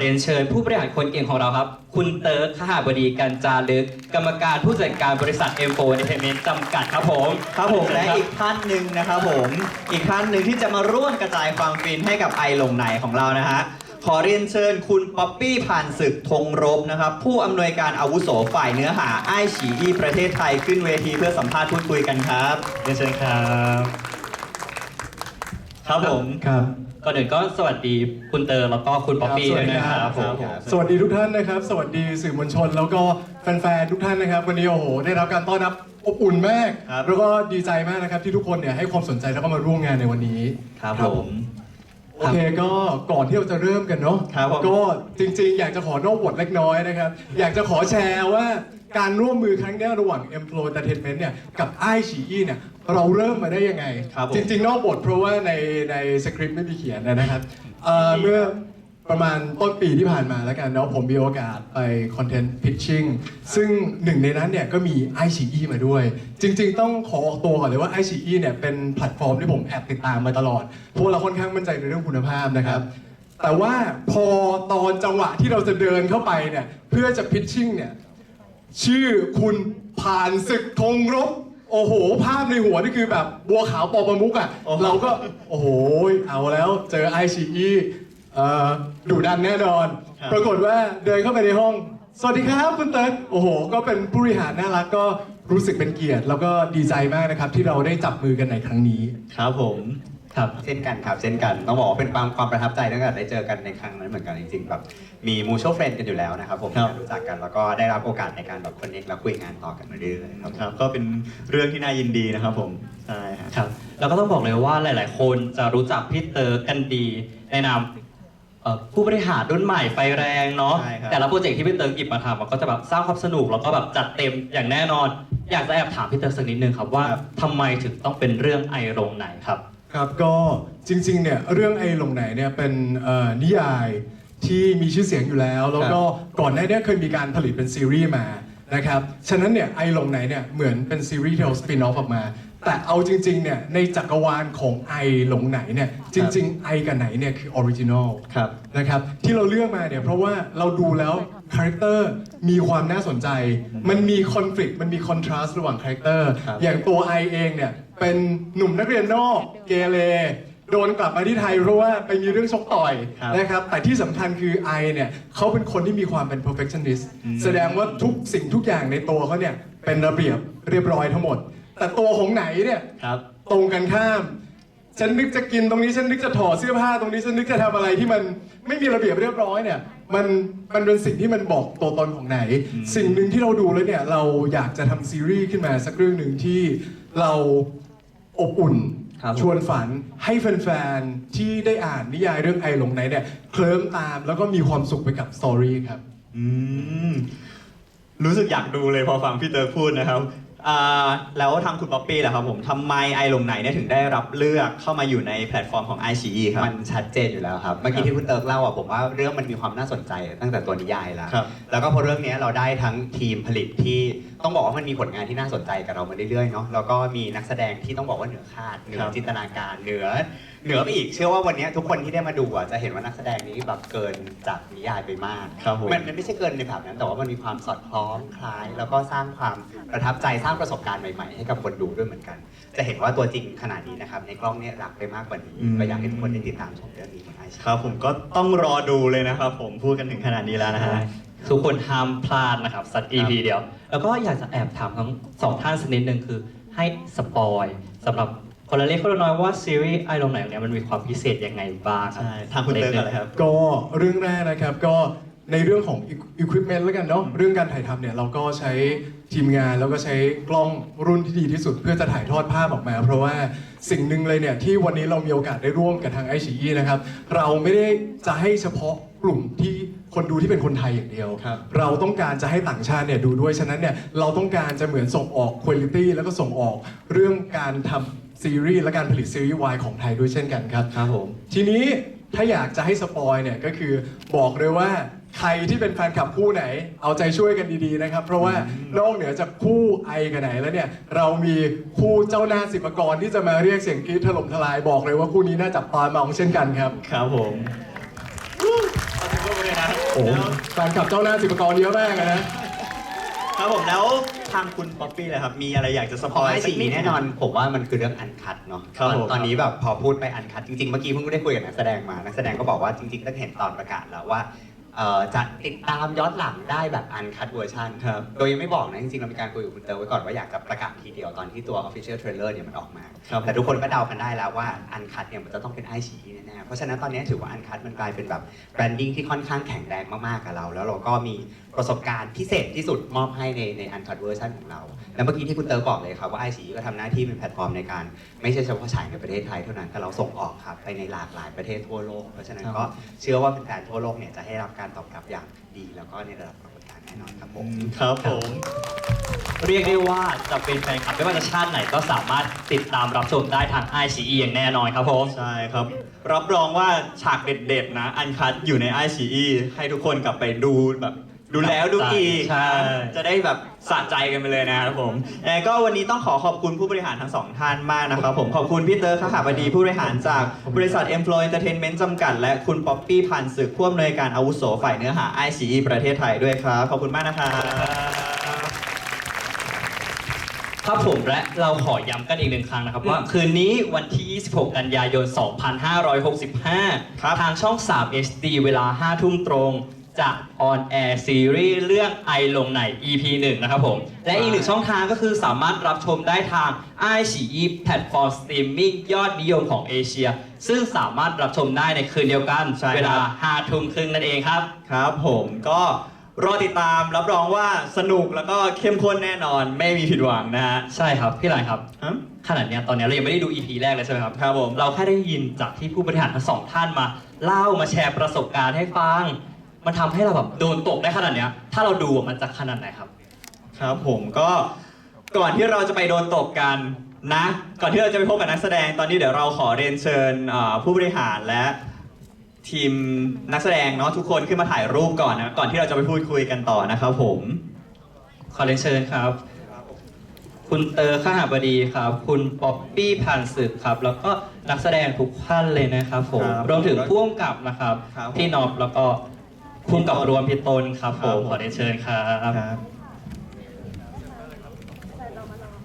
เรียนเชิญผู้บริหารคนเก่งของเราครับ คุณเติร์กขหาบดีกันจารึก กรรมการผู้จัดการบริษัท M4 Entertainment จำกัดครับผมครับผมและอีกท่านหนึ่งนะครับผม อีกท่านหนึ่งที่จะมาร่วมกระจายความฟินให้กับไอลงไหนของเรานะฮะขอเรียนเชิญคุณป๊อปปี้ผ่านศึกธงรบนะครับ ผู้อำนวยการอาวุโสฝ่ายเนื้อหาไอฉีอีประเทศไทยขึ้นเวทีเพื่อสัมภาษณ์พูดคุยกันครับเรียนเชิญครับ ครับผมครับ ก่อนอื่นก็สวัสดีคุณเตอร์แล้วก็คุณป๊อปปี้ครับด้วยนะคสวัสดีครัรับบผม สวัสดีทุกท่านนะครับ สวัสดีสื่อมวลชน แล้วก็แฟนๆทุกท่านนะครับ วันนี้โอ้โหได้รับการต้อนรับอบอุ่นมาก ครับ แล้วก็ดีใจมากนะครับที่ทุกคนเนี่ยให้ความสนใจแล้วก็มาร่วมงานในวันนี้ ครับผม โอเคก็ก่อนที่เราจะเริ่มกันเนาะครับผมก็จริงๆ อยากจะขอนอกบทเล็กน้อยนะครับ อยากจะขอแชร์ว่าการร่วมมือครั้งเนี้ยระหว่าง m p l o Entertainment เนี่ยกับไอฉีอีเนี่ย เราเริ่มมาได้ยังไง ครับผม จริงๆนอกบทเพราะว่าในในสคริปต์ไม่มีเขียนนะครับเอ่อเมื่อประมาณต้นปีที่ผ่านมาแล้วกันเนาะผมมีโอกาสไปคอนเทนต์พิชชิ่งซึ่งหนึ่งในนั้นเนี่ยก็มี i อ e มาด้วย จริง ๆ ต้องขอออกตัวก่อนเลยว่า i อ e เนี่ยเป็นแพลตฟอร์มที่ผมแอบติดตามมาตลอดเพราะว่าเราค่อนข้างมั่นใจในเรื่องคุณภาพนะครับ แต่ว่าพอตอนจังหวะที่เราจะเดินเข้าไปเนี่ยเพื่อจะพิชชิ่งเนี่ย ชื่อคุณผ่านศึกธงรบ โอ้โห ภาพในหัวนี่คือแบบบัวขาวปอประมุกอะโอ้โหเราก็ โอ้โห เอาแล้วเจอไอชีอีดุดันแน่นอน ปรากฏว่าเดินเข้าไปในห้อง สวัสดีครับคุณเติร์ดโอ้โห ก็เป็นผู้บริหารน่ารักก็รู้สึกเป็นเกียรติ แล้วก็ดีใจมากนะครับ ที่เราได้จับมือกันในครั้งนี้ ครับผม ครับเช่นกันครับเช่นกันต้องบอกว่าเป็นความความประทับใจตั้งแต่ได้เจอกันในครั้งนั้นเหมือนกันจริงๆแบบมีมูช a l เฟรนกันอยู่แล้วนะครับผมครับ รู้จักกันแล้วก็ได้รับโอกาสในการแบบคอนเน c t แล้วคุยงานต่อกันมาเรื่อยๆครับ ครับก็เป็นเรื่องที่น่ายินดีนะครับผมใช่ฮะ ครับ แล้วก็ต้องบอกเลยว่าหลาย ๆ คนจะรู้จักพี่เตอร์กันดีในนามเอ่อผู้บริหารรุ่นใหม่ไฟแรงเนาะใช่ครับ แต่ละโปรเจกต์ที่พี่เตอร์หยิบมาทำมันก็จะแบบสร้างความสนุกแล้วก็แบบจัดเต็มอย่างแน่นอน อยากจะแอบถามพี่เตอร์สักนิดนึงครับว่าทำไมถึงต้องเป็นเรื่องไอโรงไหนครับ ครับก็จริงๆเนี่ยเรื่องไอ้ลงไหนเนี่ยเป็นเอ่อนิยายที่มีชื่อเสียงอยู่แล้ว แล้วก็ก่อนหน้าเนี้เคยมีการผลิตเป็นซีรีส์มานะครับฉะนั้นเนี่ยไอ้ลงไหนเนี่ยเหมือนเป็นซีรีส์ที่เราสปินออฟออกมา แต่เอาจริงๆเนี่ยในจักรวาลของไอลงไหนเนี่ยจริง ๆ ไอกับไหนเนี่ยคือออริจินอลครับนะครับที่เราเลือกมาเนี่ยเพราะว่าเราดูแล้วคาแรคเตอร์มีความน่าสนใจ มันมีคอน FLICT มันมีคอนทราสต์ระหว่างคาแรคเตอร์ครับอย่างตัวไอเองเนี่ย เป็นหนุ่มนักเรียนนอกเกเรโดนกลับมาที่ไทยเพราะว่าไปมีเรื่องชกต่อยครับนะครับ แต่ที่สำคัญคือไอเนี่ยเขาเป็นคนที่มีความเป็น perfectionist แสดงว่าทุกสิ่งทุกอย่างในตัวเขาเนี่ยเป็นระเบียบเรียบร้อยทั้งหมด แต่ตัวของไหนเนี่ยครับ ตรงกันข้าม ฉันนึกจะกินตรงนี้ฉันนึกจะถอดเสื้อผ้าตรงนี้ฉันนึกจะทำอะไรที่มันไม่มีระเบียบเรียบร้อยเนี่ยมันมันเป็นสิ่งที่มันบอกตัวตนของไหน สิ่งหนึ่งที่เราดูแล้วเนี่ยเราอยากจะทำซีรีส์ขึ้นมาสักเรื่องหนึ่งที่เรา อบอุ่น ครับผมชวนฝันให้แฟนๆ ที่ได้อ่านนิยายเรื่องไอหลงไหนเนี่ยเคลิ้มตามแล้วก็มีความสุขไปกับสตอรี่ครับ อืมรู้สึกอยากดูเลยพอฟังพี่เตอร์พูดนะครับอ่าแล้วทางคุณป๊อปปี้ล่ะครับผมทำไมไอลงไหนเนี่ยถึงได้รับเลือกเข้ามาอยู่ในแพลตฟอร์มของ i อ e ครับ มันชัดเจนอยู่แล้วครับ เมื่อกี้ที่คุณเติร์กเล่าอะผมว่าเรื่องมันมีความน่าสนใจตั้งแต่ตัวนิยายแล้ว ครับ แล้วก็พอเรื่องเนี้ยเราได้ทั้งทีมผลิตที่ต้องบอกว่ามันมีผลงานที่น่าสนใจกับเรามาเรื่อยๆเนาะแล้วก็มีนักแสดงที่ต้องบอกว่าเหนือคาดเหนือจินตนาการเหนือเหนือไปอีกเชื่อว่าวันเนี้ยทุกคนที่ได้มาดูอะจะเห็นว่านักแสดงนี้แบบเกินจากนิยายไปมากครับผมมันมันไม่ใช่เกินในแบบนั้น แต่ว่ามันมีความสอดคล้องคล้าย แล้วก็สร้างความประทับใจสร้างประสบการณ์ใหม่ๆ ให้กับคนดูด้วยเหมือนกัน จะเห็นว่าตัวจริงขนาดนี้นะครับในกล้องเนี่ยรักไปมากกว่านี้อืมก็อยากให้ทุกคนได้ติดตามชมเรื่องนี้ของไอซ์ครับผมก็ต้องรอดูเลยนะครับผมพูดกันถึงขนาดนี้แล้วนะฮะ ทุกคนห้ามพลาดนะครับ สัก EP เดียว แล้วก็อยากจะแอบถามทั้งสองท่านสักนิดนึงคือให้สปอยสำหรับคนละเล็กคนละน้อยว่าซีรีส์ไอโรงไหนเนี่ยมันมีความพิเศษยังไงบ้างครับ ใช่ทางคุณเตอร์ก่อนเลยครับ ก็เรื่องแรกนะครับก็ในเรื่องของ equipment แล้วกันเนาะเรื่องการถ่ายทำเนี่ยเราก็ใช้ทีมงานแล้วก็ใช้กล้องรุ่นที่ดีที่สุดเพื่อจะถ่ายทอดภาพออกมา เพราะว่าสิ่งหนึ่งเลยเนี่ยที่วันนี้เรามีโอกาสได้ร่วมกับทางไอชีนะครับ เราไม่ได้จะให้เฉพาะกลุ่มที่ คนดูที่เป็นคนไทยอย่างเดียว ครับ เราต้องการจะให้ต่างชาติเนี่ยดูด้วย ฉะนั้นเนี่ยเราต้องการจะเหมือนส่งออกคุณภาพแล้วก็ส่งออกเรื่องการทำซีรีส์และการผลิตซีรีส์วายของไทยด้วยเช่นกันครับ ครับผม ทีนี้ถ้าอยากจะให้สปอยเนี่ยก็คือบอกเลยว่าใครที่เป็นแฟนคลับคู่ไหน เอาใจช่วยกันดีๆนะครับ เพราะว่านอกเหนือจากคู่ไอกันไหนแล้วเนี่ย เรามีคู่เจ้าหน้าสิบกรที่จะมาเรียกเสียงกรี๊ดถล่มทลายบอกเลยว่าคู่นี้น่าจับตามองเช่นกันครับ ครับผมขอบคุณผู้บริ หนะโอ้โหแฟนคลับเจ้าหน้าสิบกรเยอะมากอะนะ ครับผมแล้วทางคุณป๊อปปี้เลยครับ มีอะไรอยากจะสขปออยให้สัสีกนิดแน่นอนผมว่ามันคือเรื่องอันคัดเนาะครับตอนผม ตอนนี้แบบพอพูดไปอันคัดจริงๆ เมื่อกี้เพิ่งได้คุยกับนักแสดงมา นักแสดงก็บอกว่าจริงๆก็เห็นตอนประกาศแล้วว่า เอ่อจะติดตามย้อนหลังได้แบบอันคัดเวอร์ชันครับ โดยยังไม่บอกนะ จริงๆ เรามีการคุยกับคุณเตอร์ไว้ก่อนว่าอยากจะประกาศทีเดียวตอนที่ตัว Official Trailer เนี่ยมันออกมา ครับแต่ทุกคนก็เดากันได้แล้วว่าอันคัดเนี่ยมันจะต้องเป็นไอชีแน่ๆเพราะฉะนั้นตอนนี้ถือว่าอันคัดมันกลายเป็นแบบแบรนดิ้งที่ค่อนข้างแข็งแรงมากๆกับเรา แล้วเราก็มี ประสบการณ์พิเศษที่สุดมอบให้ในในอันคัดเวอร์ชันของเรา แล้วเมื่อกี้ที่คุณเตอร์บอกเลยครับว่าไอชีก็ทำหน้าที่เป็นแพลตฟอร์มในการ ไม่ใช่เฉพาะฉายในประเทศไทยเท่านั้นแต่เราส่งออกครับไปในหลากหลายประเทศทั่วโลก เพราะฉะนั้นก็เชื่อว่าแฟนๆทั่วโลกเนี่ยจะให้รับการตอบรับอย่างดี แล้วก็ในระดับปรากฏการณ์แน่นอนครับผมครับผมเรียกได้ว่าจะเป็นแฟนคลับไม่ว่าจะชาติไหนก็สามารถติดตามรับชมได้ทาง i อ e อย่างแน่นอนครับผมใช่ครับ รับรองว่าฉากเด็ดๆนะ อันคัดอยู่ในไอชีให้ทุกคนกลับไปดูแบบ ดูแล้วดูอีกใช่ จะได้แบบสะใจกันไปเลยนะครับผมยังไงก็วันนี้ต้องขอขอบคุณผู้บริหารทั้งสองท่านมากนะครับผมขอบคุณพี่เตอร์ขหาบดีผู้บริหารจากบริษัท e m p l o y Entertainment จำกัด และคุณป๊อปปี้พันธ์ศึกผู้อำนวยการอาวุโสฝ่ายเนื้อหา ICE ประเทศไทยด้วยครับ ขอบคุณมากนะครับ ครับผมและเราขอย้ำกันอีกหนึ่งครั้งนะครับ ว่าคืนนี้วันที่ 26 กันยายน 2565 ครับ ทางช่อง 3 HD เวลา 5 ทุ่มตรง จะออนแอร์ซีรีส์เรื่องไอลงไหน EP 1 นะครับผม และอีกหนึ่งช่องทางก็คือสามารถรับชมได้ทาง i อ e แพลตฟอร์มสตรีมมิ่งยอดนิยมของเอเชีย ซึ่งสามารถรับชมได้ในคืนเดียวกัน ใช่ครับ เวลา5ทุ่มครึ่งนั่นเองครับ ครับผมก็รอติดตามรับรองว่าสนุกแล้วก็เข้มข้นแน่นอนไม่มีผิดหวังนะฮะใช่ครับ พี่หลายครับ ฮะขนาดเนี้ยตอนเนี้ยเรายังไม่ได้ดู EP แรกเลยใช่ไหมครับ ครับผม เราแค่ได้ยินจากที่ผู้บริหารทั้งสองท่านมา เล่ามาแชร์ประสบการณ์ให้ฟัง มันทำให้เราแบบโดนตกได้ขนาดเนี้ย ถ้าเราดูอะมันจะขนาดไหนครับ ครับผมก็ก่อนที่เราจะไปโดนตกกันนะ ก่อนที่เราจะไปพบกับนักแสดงตอนนี้เดี๋ยวเราขอเรียนเชิญอ่าผู้บริหารและทีมนักแสดงเนาะทุกคนขึ้นมาถ่ายรูปก่อนนะก่อนที่เราจะไปพูดคุยกันต่อนะครับผม ขอเรียนเชิญครับ คุณเตอร์ข้าหาบดีครับ คุณป๊อปปี้ผ่านศึกครับ แล้วก็นักแสดงทุกท่านเลยนะครับผม ครับรวมถึงผู้กำกับนะครับ ครับผม พี่นอบแล้วก็ ผู้กำกับรวมพี่ตนครับผครับมผมขอเรียนเชิญครับครับ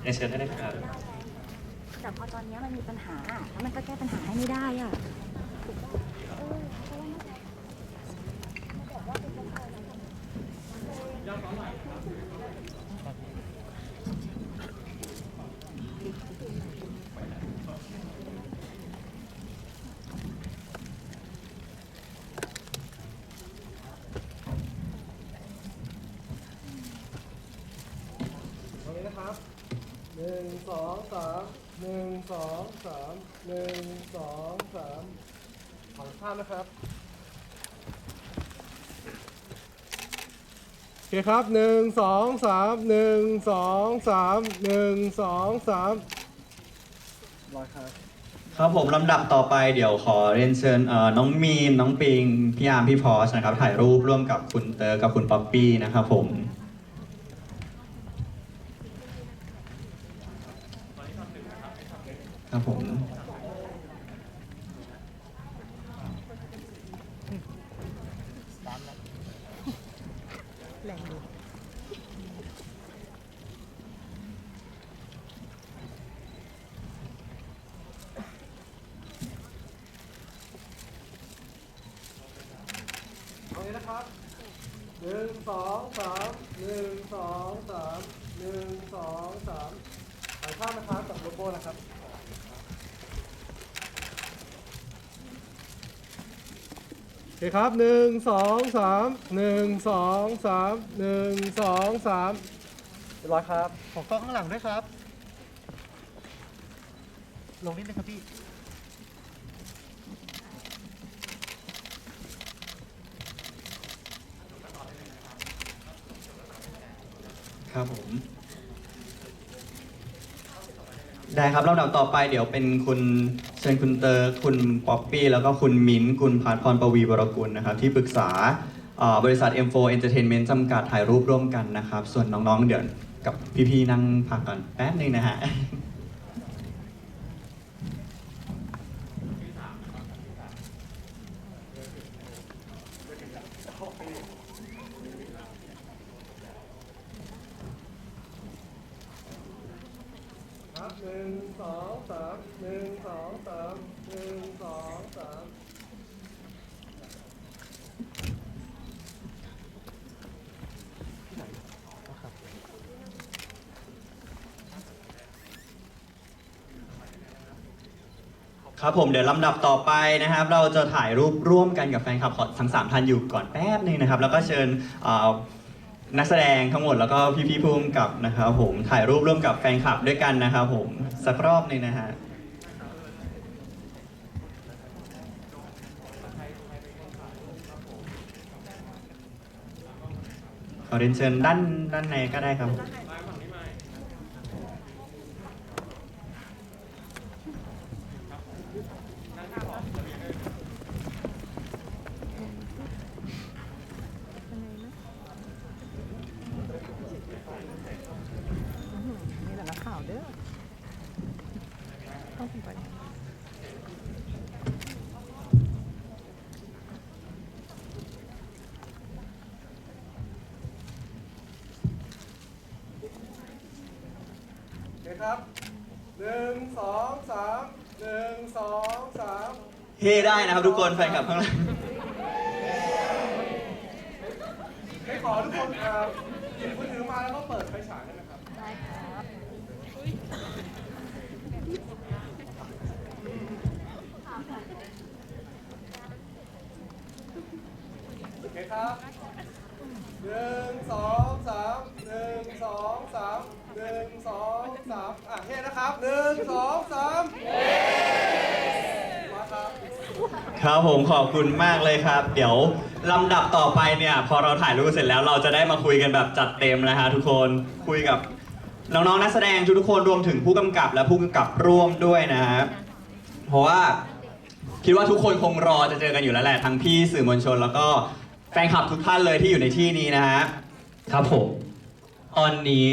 เรียนเชิญได้เลยครับ แต่พอตอนเนี้ยมันมีปัญหาอะแล้วมันก็แก้ปัญหาให้ไม่ได้อะ นี้นะครับหนึ่งสองสามหนึ่งสองสามหนึ่งสองสามขอภาพนะครับโอเคครับหนึ่งสองสามหนึ่งสองสามหนึ่งสองสามร้อยครับ ครับผมลำดับต่อไปเดี๋ยวขอเรียนเชิญเอ่อน้องมีน น้องปิง พี่อาร์มพี่พอชนะครับ ถ่ายรูปร่วมกับคุณเตอร์กับคุณป๊อปปี้นะครับผม ครับผม ตรงนี้นะครับ หนึ่งสองสามหนึ่งสองสามหนึ่งสองสามถ่ายภาพนะครับกับโลโก้นะครับโอเคครับหนึ่งสองสามหนึ่งสองสามหนึ่งสองสามเรียบร้อยครับ ขอกล้องข้างหลังด้วยครับ ลงนิดนึงครับพี่ ครับผม ได้ครับลำดับต่อไปเดี๋ยวเป็นคุณเชิญคุณเตอร์คุณป๊อปปี้แล้วก็คุณมิ้นท์คุณพาร์ทพรปวีวรกุลนะครับ ที่ปรึกษาเอ่อบริษัท M4 Entertainment จำกัดถ่ายรูปร่วมกันนะครับ ส่วนน้องๆเดี๋ยวกับพี่ๆนั่งพักก่อนแป๊บนึงนะฮะ ครับผมเดี๋ยวลำดับต่อไปนะครับ เราจะถ่ายรูปร่วมกันกับแฟนคลับขอทั้งสามท่านอยู่ก่อนแป๊บหนึงนะครับ แล้วก็เชิญเอ่อนักแสดงทั้งหมดแล้วก็พี่ๆภูมิกับนะครับผมถ่ายรูปร่วมกับแฟนคลับด้วยกันนะครับผมสักรอบหนึงนะฮะขอเรียนเชิญด้านด้านในก็ได้ครับหละนักข่าวเด้อต้องไป โอ เคครับหนึ่งสองสามหนึ่งสองสามเฮได้นะครับทุกคนแฟนคลับข้างหลังให้ขอทุกคนเอ่อหยิบมือถือมาแล้วก็เปิดไฟฉายได้ไหมครับ ได้ครับโอเคครับหนึ่งสองสามหนึ่งสองสามหนึ่งสอง สามอะเฮ้นะครับหนึ่งสองสามมาครับครับผมขอบคุณมากเลยครับ เดี๋ยวลำดับต่อไปเนี่ย พอเราถ่ายรูปเสร็จแล้วเราจะได้มาคุยกันแบบจัดเต็มนะฮะทุกคนคุยกับน้องๆนักแสดงทุกๆคนรวมถึงผู้กำกับและผู้กำกับร่วมด้วยนะฮะเพราะว่าคิดว่าทุกคนคงรอจะเจอกันอยู่แล้วแหละทั้งพี่สื่อมวลชน แล้วก็แฟนคลับทุกท่านเลยที่อยู่ในที่นี้นะฮะครับผมตอนนี้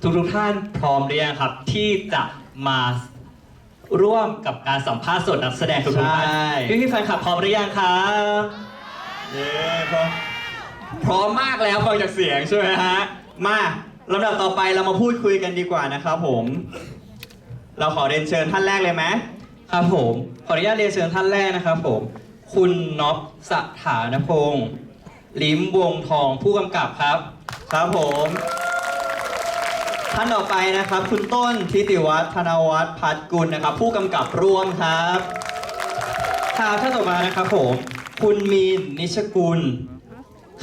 ทุกทุกๆท่านพร้อมหรือยังครับ ที่จะมาร่วมกับการสัมภาษณ์สดนักแสดงทุกๆท่านใช่ พี่พี่ๆแฟนคลับพร้อมหรือยังครับเย้พร้อมพร้อมมากแล้วฟังจากเสียงใช่ไหมฮะ มาลำดับต่อไปเรามาพูดคุยกันดีกว่านะครับผม เราขอเรียนเชิญท่านแรกเลยไหมครับผมขออนุญาตเรียนเชิญท่านแรกนะครับผม คุณน็อปสถานพงศ์ลิ้มวงทองผู้กำกับครับ ครับผม ท่านต่อไปนะครับ คุณต้นทิติวัฒน์ธนวัฒน์พัฒกุลนะครับ ผู้กำกับร่วมครับครับท่านต่อมานะครับผมคุณมีนนิชกุล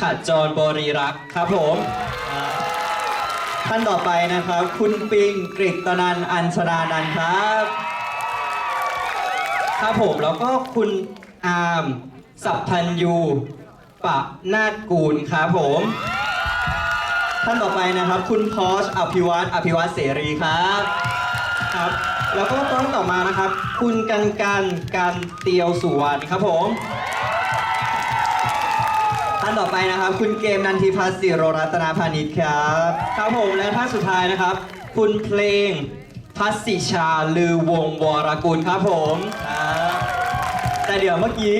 ขัดจรบริรักษ์ครับผมท่านต่อไปนะครับ คุณปิงกฤตนันอัญชนานันครับครับผมแล้วก็คุณอาร์มสัพพัญยูปะนาฏกูลครับผม ท่านต่อไปนะครับ คุณพอชอภิวัตรอภิวัตรเสรีครับครับ แล้วก็ต้นต่อมานะครับ คุณกันกันกันเตียวสุวรรณครับผม ท่านต่อไปนะครับ คุณเกมนันทิพัฒน์ศิโรรัตนาพานิชครับครับผมและท่านสุดท้ายนะครับ คุณเพลงพัสสิชาลือวงวรกุลครับผมครับแต่เดี๋ยวเมื่อกี้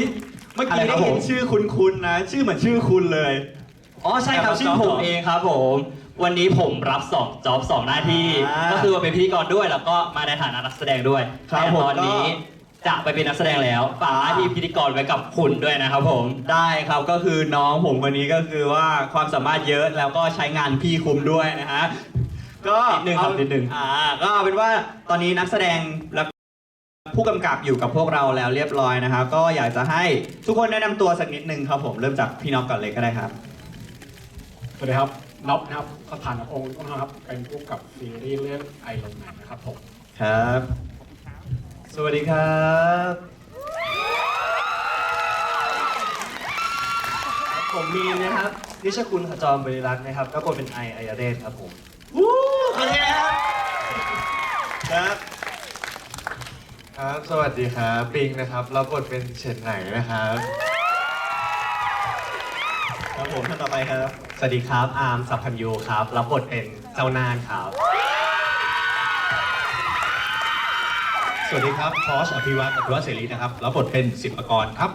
เมื่อกี้อะไรครัได้บผมเห็นชื่อคุณๆนะ ชื่อเหมือนชื่อคุณเลย อ๋อใช่ครับครับชื่อผมเองครับผม วันนี้ผมรับสองจ็อบสองหน้าที่ อ่าก็คือมาเป็นพิธีกรด้วยแล้วก็มาในฐานะนักแสดงด้วยครับแต่ผมตอนนี้ก็ จะไปเป็นนักแสดงแล้วฝากหน้าที่พิธีกรไว้กับคุณด้วยนะครับผม ได้ครับก็คือน้องผมคนนี้ก็คือว่าความสามารถเยอะแล้วก็ใช้งานพี่คุมด้วยนะฮะก็นิดนึงครับเอานิดนึง อ่า ก็เอาเป็นว่าตอนนี้นักแสดงและผู้กำกับอยู่กับพวกเราแล้วเรียบร้อยนะครับก็อยากจะให้ทุกคนแนะนำตัวสักนิดนึงครับผมเริ่มจากพี่น้องก่อนเลยก็ได้ครับ สวัสดีครับน็อปนะครับสถานองค์ต้นครับ เป็นผู้กำกับซีรีส์เรื่องไอลงไหนนะครับผม ครับ สวัสดีครับ ผมมีนะครับนิชคุณขจรบริรักษ์นะครับ ก็บทเป็นไอไอยเดชครับผมวู้โอเคครับครับ ครับ สวัสดีครับปิงนะครับรับบทเป็นเฉินไหนนะครับ ครับผมท่านต่อไปครับ สวัสดีครับ อาร์มสัพพัญยูครับ รับบทเป็นเจ้านานครับ สวัสดีครับพอชอภิวัตรอภิวัตรเสรีนะครับ รับบทเป็นสิบปกรณ์ครับ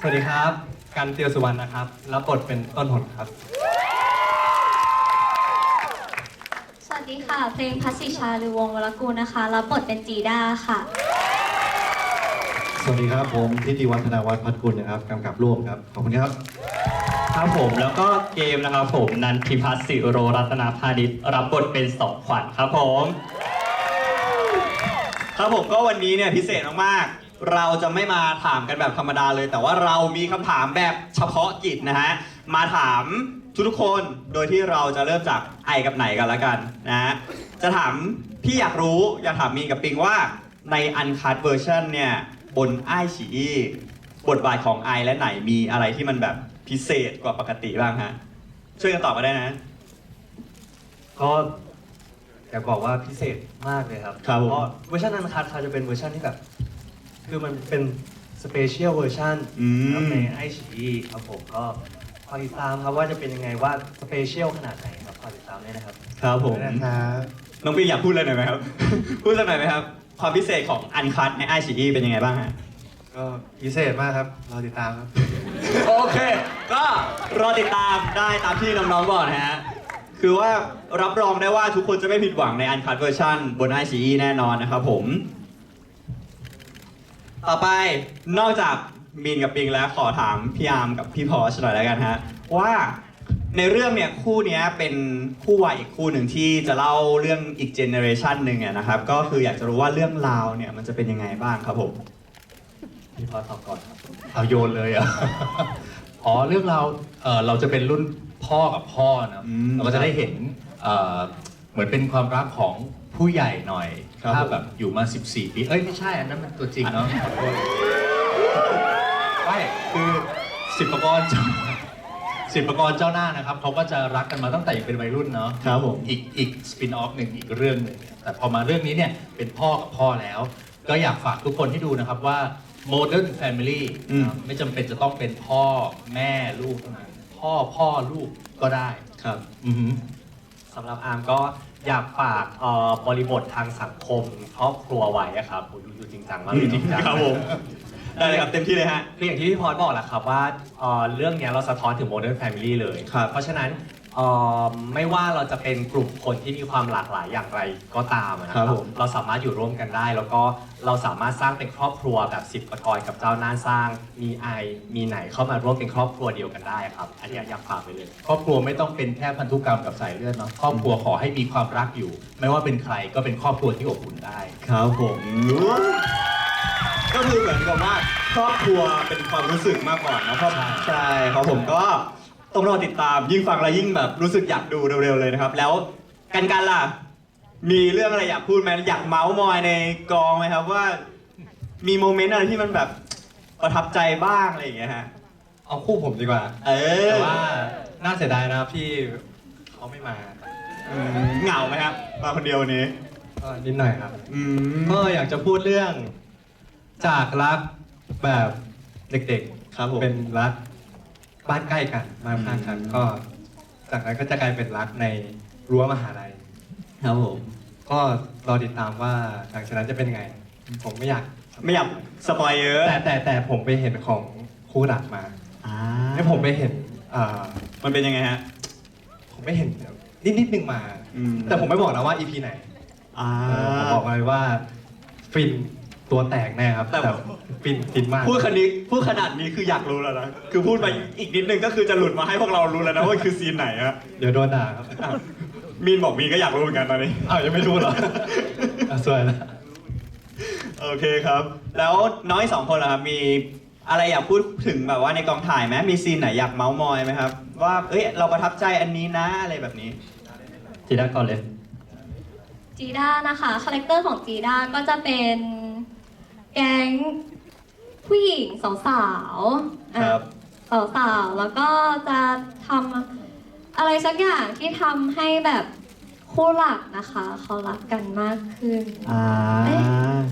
สวัสดีครับ กันเตียวสุวรรณนะครับ รับบทเป็นต้นหนครับ สวัสดีค่ะ เพลงพัสสิชาหรือวงวรกูลนะคะ รับบทเป็นจีด้าค่ะส วัสดีครับผมทิติวัฒนาวัฒน์พัฒกุลนะครับกำกับร่วมครับขอบคุณครับครับผมแล้วก็เกมนะครับผมนันทิพัฒน์สิโรรัตนาพาณิชย์รับบทเป็นสองขวัญครับผมครับผมก็วันนี้เนี่ยพิเศษมากๆ เราจะไม่มาถามกันแบบธรรมดาเลย แต่ว่าเรามีคำถามแบบเฉพาะกิจนะฮะมาถามทุกๆคนโดยที่เราจะเริ่มจากไอกับไหนกันละกันนะฮะจะถามพี่อยากรู้อยากถามมีนกับปิงว่าในอันคัดเวอร์ชันเนี่ย บนไอฉีบทบาทของไอและไหนมีอะไรที่มันแบบพิเศษกว่าปกติบ้างฮะ ช่วยกันตอบมาได้นะ ก็อยากบอกว่าพิเศษมากเลยครับครับผม เพราะเวอร์ชันอันคัดเขาจะเป็นเวอร์ชันที่แบบ คือมันเป็นสเปเชียลเวอร์ชันอืมในไอชีครับผมก็คอยติดตามครับว่าจะเป็นยังไงว่าสเปเชียลขนาดไหนครับคอยติดตามด้วยนะครับ ครับผม นะครับน้องปิงอยากพูดอะไรหน่อยไหมครับ พูดสักหน่อยไหมครับ ความพิเศษของอันคัดในไอฉีเป็นยังไงบ้างฮะ ก็พิเศษมากครับรอติดตามครับ โอเค ก็รอติดตามได้ตามที่น้องๆบอกนะฮะ คือว่ารับรองได้ว่าทุกคนจะไม่ผิดหวังในอันคั v เวอร์ชันบน i อ e แน่นอนนะครับผม ต่อไปนอกจากมีนกับปิงแล้วขอถามพี่อาร์มกับพี่พอชหน่อยแล้วกันฮะ ว่า ในเรื่องเนี่ยคู่เนี้ยเป็นคู่วายอีกคู่หนึ่งที่จะเล่าเรื่องอีกเจเนอเรชันหนึ่งอะนะครับก็คืออยากจะรู้ว่าเรื่องราวเนี่ยมันจะเป็นยังไงบ้างครับผมพี่พอตอบก่อนครับเอาโยนเลยเหรอะ อ๋อเรื่องเราวเอ่อเราจะเป็นรุ่นพ่อกับพ่อนะอืมเราก็จะได้เห็นเอ่อเหมือนเป็นความรักของผู้ใหญ่หน่อยครับถ้าผมแบบอยู่มา 14 ปีเอ้ยไม่ใช่อันนั้นมันตัวจริงเนาะขอโทษไม่คือสิบประกรเจ้าสิบประกรเจ้าหน้านะครับเขาก็จะรักกันมาตั้งแต่ยังเป็นวัยรุ่นเนาะครับผมอีกอีกสปินออฟหนึ่งอีกเรื่องหนึ่งแต่พอมาเรื่องนี้เนี่ยเป็นพ่อกับพ่อแล้ว ก็อยากฝากทุกคนที่ดูนะครับว่า Modern Family อืมนะไม่จำเป็นจะต้องเป็นพ่อแม่ลูกเท่านั้นพ่อพ่อลูกก็ได้ครับ อือหือ สำหรับอาร์มก็อยากฝากเอ่อบริบททางสังคมครอบครัวไว้อะครับโอ้ดูดูจริงจังมากเลยจริงจังครับผม ได้เลยครับเต็มที่เลยฮะ คืออย่างที่พี่พอดบอกแหละครับว่าเอ่อเรื่องเนี้ยเราสะท้อนถึง Modern Family เลย ครับ เพราะฉะนั้นเอ่อไม่ว่าเราจะเป็นกลุ่มคนที่มีความหลากหลายอย่างไรก็ตามอะนะคครัรับบผม เราสามารถอยู่ร่วมกันได้ แล้วก็เราสามารถสร้างเป็นครอบครัวแบบสิบประกรกับเจ้าหน้าสร้าง มีไอมีไหนเข้ามาร่วมเป็นครอบครัวเดียวกันได้ครับอันเนี้ยอยากฝากไปเลย ครอบครัวไม่ต้องเป็นแค่พันธุกรรมกับสายเลือดเนาะครอบครัวขอให้มีความรักอยู่ ไม่ว่าเป็นใครก็เป็นครอบครัวที่อบอุ่นได้ ครับผม ก็คือเหมือนกับว่าครอบครัวเป็นความรู้สึกมากกว่านะครอบใช่ครับผมก็ต้องรอติดตามยิ่งฟังแล้วยิ่งแบบรู้สึกอยากดูเร็วๆเลยนะครับ แล้วกันกันล่ะ มีเรื่องอะไรอยากพูดไหมอยากเมาส์มอยในกองไหมครับว่า มีโมเมนต์อะไรที่มันแบบประทับใจบ้างอะไรอย่างเงี้ยฮะเอาคู่ผมดีกว่า เออแต่ว่าน่าเสียดายนะครับที่เขาไม่มาอืมเหงาไหมครับมาคนเดียววันนี้ก็นิดหน่อยครับ อืม ก็อยากจะพูดเรื่อง จากรักแบบเด็กครับผมๆเป็นรักบ้านใกล้กันบ้านข้างกันอืมก็จากนั้นก็จะกลายเป็นรักในรั้วมหาลัย ครับผม ก็รอติดตามว่าหลังจากนั้นจะเป็นไง ผมไม่อยากไม่อยากสปอยเยอะแต่แต่แต่ผมไปเห็นของคู่หลักมาอ่าแล้วผมไปเห็นอ่ามันเป็นยังไงฮะผมไปเห็นนิดนิดๆนึงมา อืมแต่ผมไม่บอกนะว่า EP ไหนอ่าเออผมบอกเลยว่าฟิน ตัวแตกแน่ครับแต่แต่ฟินฟินมาก พูดขนาดนี้พูดขนาดนี้คืออยากรู้แล้วนะ คือพูดไปอีกนิดนึงก็คือจะหลุดมาให้พวกเรารู้แล้วนะว่าคือซีนไหนอะเดี๋ยวโดนด่าครับอะมีนบอกมีนก็อยากรู้เหมือนกันตอนนี้ อ้าวยังไม่รู้เหรออะสวยแล้วโอเคครับ แล้วน้อยสองคนล่ะครับ มีอะไรอยากพูดถึงแบบว่าในกองถ่ายไหมมีซีนไหนอยากเมาส์มอยไหมครับ ว่าเอ้ยเราประทับใจอันนี้นะอะไรแบบนี้ จีด้าก่อนเลย จีด้านะคะ คาแรคเตอร์ของจีด้าก็จะเป็น แก๊งผู้หญิงสาวๆอะครับสาวๆแล้วก็จะทำอะไรสักอย่างที่ทำให้แบบคู่หลักนะคะ เขารักกันมากขึ้น อ่า เอ๊ะ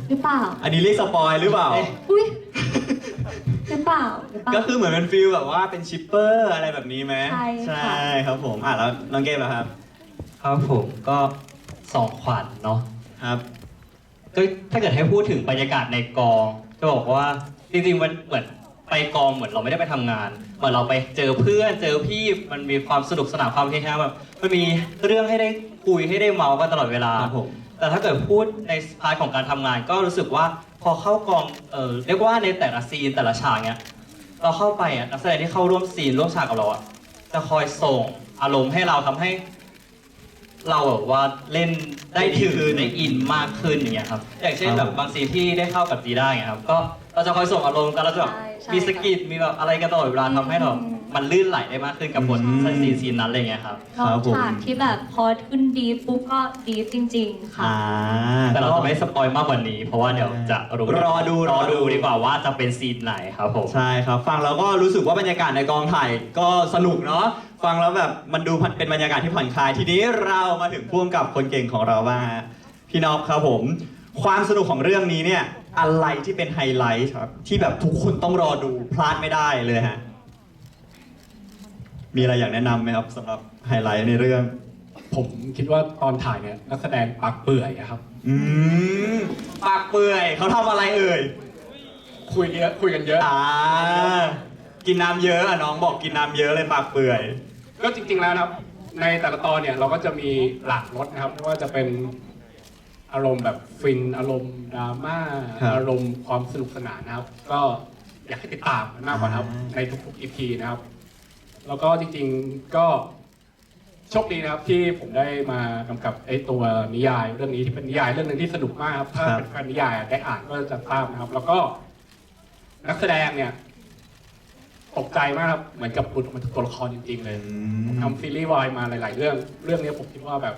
หรือเปล่า อันนี้เรียกสปอยหรือเปล่าอุ้ยหรือเปล่าหรือเปล่า ก็คือเหมือนเป็นฟิลแบบว่าเป็นชิปเปอร์อะไรแบบนี้ไหมใช่ค่ะใช่ครับผม อะแล้วน้องเกมล่ะครับ ครับผมก็สองขวัญเนาะ ครับ ก็ถ้าเกิดให้พูดถึงบรรยากาศในกองจะบอกว่าจริงๆมันเหมือนไปกองเหมือนเราไม่ได้ไปทำงานเหมือนเราไปเจอเพื่อนเจอพี่มันมีความสนุกสนานความเฮฮาแบบมันมีเรื่องให้ได้คุยให้ได้เมากันตลอดเวลา ครับผม แต่ถ้าเกิดพูดในพาร์ทของการทำงานก็รู้สึกว่าพอเข้ากองเออเรียกว่าในแต่ละซีนแต่ละฉากเนี้ยเราเข้าไปอะนักแสดงที่เข้าร่วมซีนร่วมฉากกับเราอะจะคอยส่งอารมณ์ให้เราทำให้ เราแบบว่าเล่นได้ถึงได้ดีขึ้นได้อินมากขึ้นอย่างเงี้ยครับอย่างเช่นครับแบบบางซีนที่ได้เข้ากับจีได้างเงี้ยครับก็เราจะคอยส่งอารมณ์กันแล้วจะแบบใช่ใช่มีสกิดมีแบบอะไรกันตลอดเวลาทำให้เรามั นลื่นไหลได้มากขึ้นกับบทอืม ซีนซีนนั้นอะไรเงี้ยครับชอบฉากที่แบบพอขึ้นดีฟปุ๊บก็ดีฟจริง ๆ ค่ะ อ่า แต่เราจะไม่สปอยมากกว่านี้ เพราะว่าเดี๋ยวจะรู้รอดูรอรอดู ดูดีกว่าว่าจะเป็นซีนไหนครับผม ใช่ครับ ฟังแล้วก็รู้สึกว่าบรรยากาศในกองถ่ายก็สนุกเนาะฟังแล้วแบบมันดูเป็นบรรยากาศที่ผ่อนคลายทีนี้เรามาถึงพ่วงกับคนเก่งของเราบ้างฮะพี่นอบครับผม ความสนุกของเรื่องนี้เนี่ยอะไรที่เป็นไฮไลท์ครับที่แบบทุกคนต้องรอดูพลาดไม่ได้เลยฮะ มีอะไรอยากแนะนำไหมครับสำหรับไฮไลท์ในเรื่อง ผมคิดว่าตอนถ่ายเนี่ยนักแสดงปากเปื่อยอะครับ อืมปากเปื่อยเขาทำอะไรเอ่ย คุยเยอะคุยกันเยอะ อ่า กินน้ำเยอะอะน้องบอกกินน้ำเยอะเลยปากเปื่อย ก็จริงๆแล้วนะครับ ในแต่ละตอนเนี่ยเราก็จะมีหลากรสนะครับไม่ว่าจะเป็นอารมณ์แบบฟินอารมณ์ดราม่าครับอารมณ์ความสนุกสนานนะครับ ก็อยากให้ติดตามมันมากกว่านะครับอ่าในทุกๆ EP นะครับ แล้วก็จริงๆก็โชคดีนะครับที่ผมได้มากำกับไอ้ตัวนิยาย เรื่องนี้ที่เป็นนิยายเรื่องหนึ่งที่สนุกมากครับถ้าเป็นแฟนนิยายได้อ่านก็จะทราบนะครับ แล้วก็นักแสดงเนี่ยตกใจมากครับเหมือนกับหลุดออกมาจากตัวละครจริงๆเลยทำซีรีส์วายมาหลาย ๆ เรื่อง เรื่องนี้ผมคิดว่าแบบ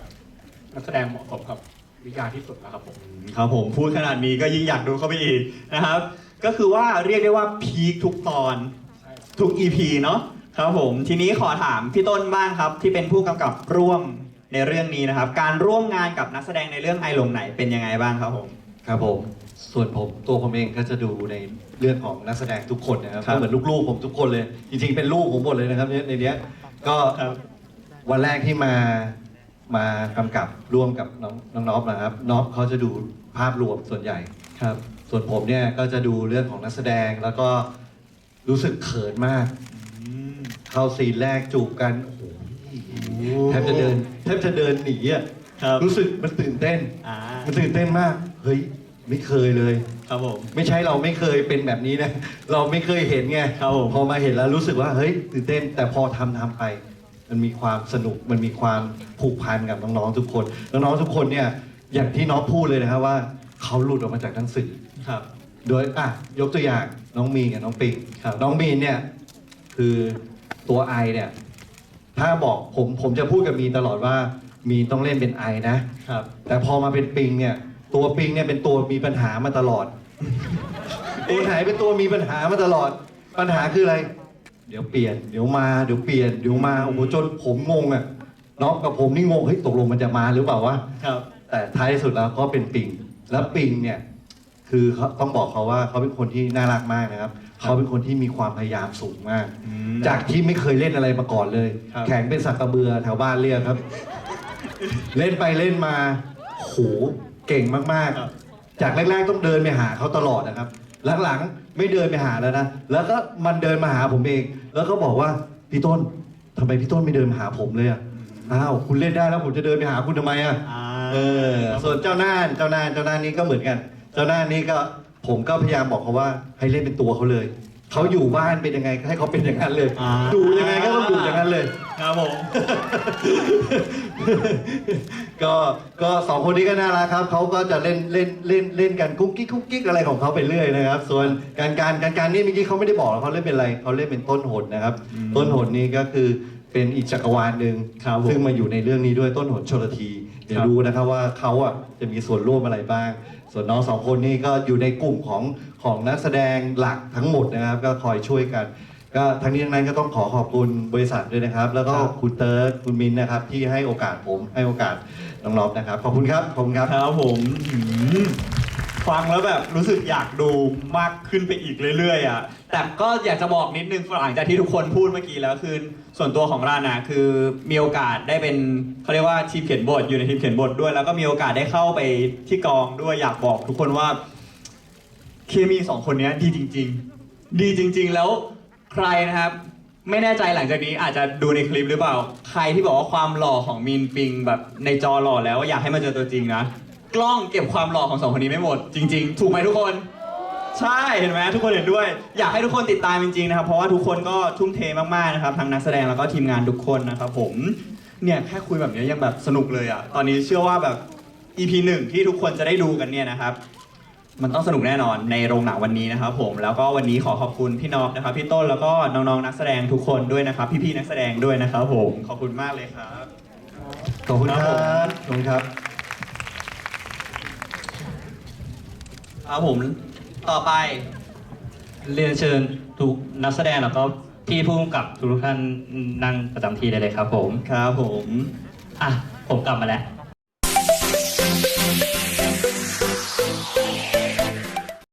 นักแสดงเหมาะสมกับนิยายที่สุดแล้วครับผม ครับผมพูดขนาดนี้ก็ยิ่งอยากดูเข้าไปอีกนะครับ ก็คือว่าเรียกได้ว่าพีคทุกตอน ใช่ครับ ทุก EP เนาะ ครับผมทีนี้ขอถามพี่ต้นบ้างครับ ที่เป็นผู้กำกับร่วมในเรื่องนี้นะครับ การร่วมงานกับนักแสดงในเรื่องไอหลงไหนเป็นยังไงบ้างครับผม ครับผมส่วนผมตัวผมเองก็จะดูในเรื่องของนักแสดงทุกคนนะครับครับก็เหมือนลูกๆผมทุกคนเลย จริงๆเป็นลูกผมหมดเลยนะครับในเนี้ยก็ครับวันแรกที่มามากำกับร่วมกับน้องน้องน็อปนะครับน็อปเขาจะดูภาพรวมส่วนใหญ่ครับ ส่วนผมเนี่ยก็จะดูเรื่องของนักแสดงแล้วก็รู้สึกเขินมาก เข้าซีนแรกจูบกันโอ้โหแทบจะเดินแทบจะเดินหนีอะครับ รู้สึกมันตื่นเต้น อ่ามันตื่นเต้นมาก เฮ้ย ไม่เคยเลย ครับผม ไม่ใช่เราไม่เคยเป็นแบบนี้นะ เราไม่เคยเห็นไงครับผม พอมาเห็นแล้วรู้สึกว่าเฮ้ยตื่นเต้น แต่พอทำทำไป มันมีความสนุกมันมีความผูกพันกับน้องๆทุกคนน้องๆทุกคนเนี่ยอย่างที่น้องพูดเลยนะครับว่าเขาหลุดออกมาจากหนังสือ ครับ โดยอะยกตัวอย่างน้องมีนกับน้องปิงครับน้องมีนเนี่ยคือ ตัวไอเนี่ย ถ้าบอกผมผมจะพูดกับมีนตลอดว่า มีนต้องเล่นเป็นไอนะครับ แต่พอมาเป็นปิงเนี่ย ตัวปิงเนี่ยเป็นตัวมีปัญหามาตลอด ตัวไหนเป็นตัวมีปัญหามาตลอด ปัญหาคืออะไร เดี๋ยวเปลี่ยนเดี๋ยวมาเดี๋ยวเปลี่ยนเดี๋ยวมาโอ้โหจนผมงงอะน้องกับผมนี่งงเฮ้ยตกลงมันจะมาหรือเปล่าวะครับ แต่ท้ายที่สุดแล้วก็เป็นปิง แล้วปิงเนี่ย คือเขาต้องบอกเขาว่าเขาเป็นคนที่น่ารักมากนะครับ เขาเป็นคนที่มีความพยายามสูงมาก อืมจากที่ไม่เคยเล่นอะไรมาก่อนเลย ครับ แข่งเป็นสักกระเบือแถวบ้านเรียกครับ เล่นไปเล่นมาโหเก่งมากครับ ๆ จากแรกๆต้องเดินไปหาเขาตลอดนะครับ หลังๆไม่เดินไปหาแล้วนะ แล้วก็มันเดินมาหาผมเอง แล้วก็บอกว่าพี่ต้นทำไมพี่ต้นไม่เดินมาหาผมเลยอะ อ้าวคุณเล่นได้แล้วผมจะเดินไปหาคุณทำไมอะ อ่าเออ ส่วนเจ้าน่านเจ้าน่านเจ้าน่านนี่ก็เหมือนกัน เจ้าน่านนี่ก็ ผมก็พยายามบอกเขาว่าให้เล่นเป็นตัวเขาเลย เขาอยู่บ้านเป็นยังไงก็ให้เขาเป็นอย่างนั้นเลย อ่า ดูยังไงก็ต้องดูอย่างนั้นเลย ครับผม ก็ก็สองคนนี้ก็น่ารักครับเขาก็จะเล่นเล่นเล่นเล่นกันกุ๊กกิ๊กกุ๊กกิ๊กอะไรของเขาไปเรื่อยนะครับ ส่วนการการการการนี่เมื่อกี้เขาไม่ได้บอกหรอกเขาเล่นเป็นอะไรเขาเล่นเป็นต้นหนนะครับอืมต้นหนนี่ก็คือ เป็นอีกจักรวาลหนึ่งครับผมซึ่งมาอยู่ในเรื่องนี้ด้วยต้นหนชลที เดี๋ยวครับ ดูนะครับว่าเขาอะจะมีส่วนร่วมอะไรบ้าง ส่วนน้องสองคนนี่ก็อยู่ในกลุ่มของของนักแสดงหลักทั้งหมดนะครับ ก็คอยช่วยกัน ก็ทั้งนี้ทั้งนั้นก็ต้องขอขอบคุณบริษัทด้วยนะครับ แล้วก็ครับ คุณเติร์ดคุณมินนะครับ ที่ให้โอกาสผมให้โอกาสน้องๆนะครับขอบคุณครับขอบคุณครับ ครับผมอืม ฟังแล้วแบบรู้สึกอยากดูมากขึ้นไปอีกเรื่อยๆอะแต่ก็อยากจะบอกนิดนึงหลังจากที่ทุกคนพูดเมื่อกี้แล้วคือส่วนตัวของรานะคือมีโอกาสได้เป็นเขาเรียกว่าทีมเขียนบทอยู่ในทีมเขียนบทด้วย แล้วก็มีโอกาสได้เข้าไปที่กองด้วยอยากบอกทุกคนว่า เคมีสองคนนี้ดีจริง ๆ ดีจริง ๆ แล้วใครนะครับ ไม่แน่ใจหลังจากนี้อาจจะดูในคลิปหรือเปล่า ใครที่บอกว่าความหล่อของมีนปิงแบบในจอหล่อแล้วอยากให้มาเจอตัวจริงนะ กล้องเก็บความหล่อของสองคนนี้ไม่หมด จริง ๆ ถูกไหมทุกคน ใช่เห็นไหมทุกคนเห็นด้วย อยากให้ทุกคนติดตามจริงๆนะครับ เพราะว่าทุกคนก็ทุ่มเทมากๆนะครับทั้งนักแสดงแล้วก็ทีมงานทุกคนนะครับผมเนี่ยแค่คุยแบบเนี้ยยังแบบสนุกเลยอะตอนนี้เชื่อว่าแบบ EP หนึ่งที่ทุกคนจะได้ดูกันเนี่ยนะครับ มันต้องสนุกแน่นอนในโรงหนังวันนี้นะครับผมแล้วก็วันนี้ขอขอบคุณพี่นอบนะครับ พี่ต้นแล้วก็น้องๆนักแสดงทุกคนด้วยนะครับ พี่ๆนักแสดงด้วยนะครับผมขอบคุณมากเลยครับ ขอบคุณครับ ขอบคุณครับ ครับผมต่อไป เรียนเชิญทุกนักแสดงแล้วก็พี่ผู้กำกับทุกท่านนั่งประจำที่ได้เลยครับผม ครับผม อะ ผมกลับมาแล้ว